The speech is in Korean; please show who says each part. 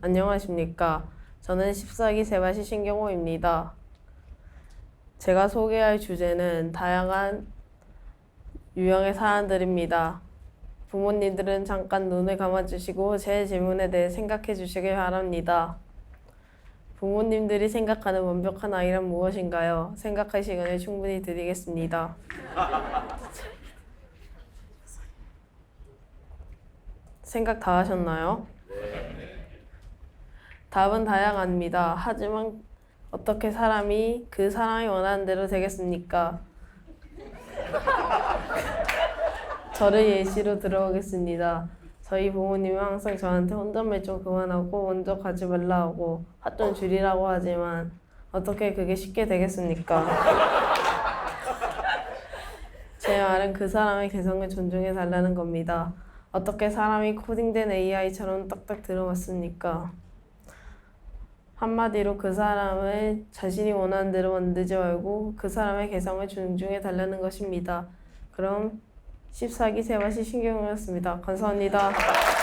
Speaker 1: 안녕하십니까. 저는 14기 세바시 신경호입니다. 제가 소개할 주제는 다양한 유형의 사안들입니다. 부모님들은 잠깐 눈을 감아주시고 제 질문에 대해 생각해 주시길 바랍니다. 부모님들이 생각하는 완벽한 아이란 무엇인가요? 생각할 시간을 충분히 드리겠습니다. 생각 다 하셨나요? 답은 다양합니다. 하지만 어떻게 사람이 그 사람이 원하는 대로 되겠습니까? 저를 예시로 들어보겠습니다. 저희 부모님은 항상 저한테 혼잣말 좀 그만하고 먼저 가지 말라 하고 화 좀 줄이라고 하지만 어떻게 그게 쉽게 되겠습니까? 제 말은 그 사람의 개성을 존중해 달라는 겁니다. 어떻게 사람이 코딩된 AI처럼 딱딱 들어왔습니까? 한마디로 그 사람을 자신이 원하는 대로 만들지 말고 그 사람의 개성을 존중해 달라는 것입니다. 그럼 14기 세바시 신경이었습니다. 감사합니다.